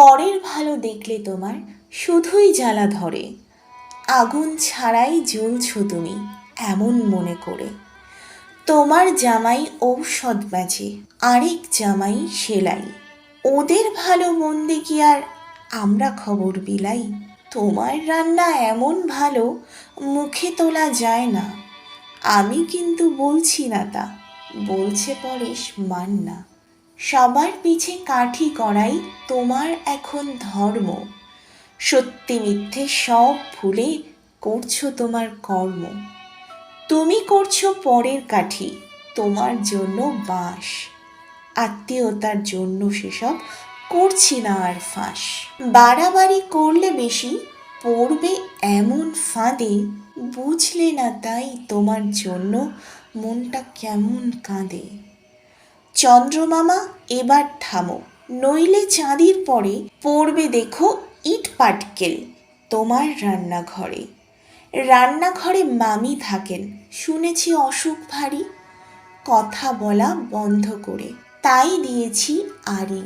পরের ভালো দেখলে তোমার শুধুই জ্বালা ধরে। আগুন ছাড়াই জ্বলছ তুমি, এমন মনে করে। তোমার জামাই ঔষধ বাজে, আরেক জামাই সেলাই। ওদের ভালো মন্দে কি আর আমরা খবর বিলাই? তোমার রান্না এমন ভালো, মুখে তোলা যায় না। আমি কিন্তু বলছি না তা, বলছে পরেশ মান্না। সবার পিছে কাঠি করাই তোমার এখন ধর্ম। সত্যি মিথ্যে সব ভুলে করছ তোমার কর্ম। তুমি করছ পরের কাঠি, তোমার জন্য বাঁশ আত্মীয়তার জন্য সেসব করছি না আর ফাঁস। বাড়াবাড়ি করলে বেশি, পড়বে এমন ফাঁদে, বুঝলে না তাই তোমার জন্য মনটা কেমন কাঁদে। চন্দ্রমামা, এবার থামো। নইলে চাঁদির পরে পড়বে দেখো ইট পাটকেল তোমার রান্নাঘরে। রান্নাঘরে মামি থাকেন, শুনেছি অসুখ ভারী। কথা বলা বন্ধ করে, তাই দিয়েছি আড়ি।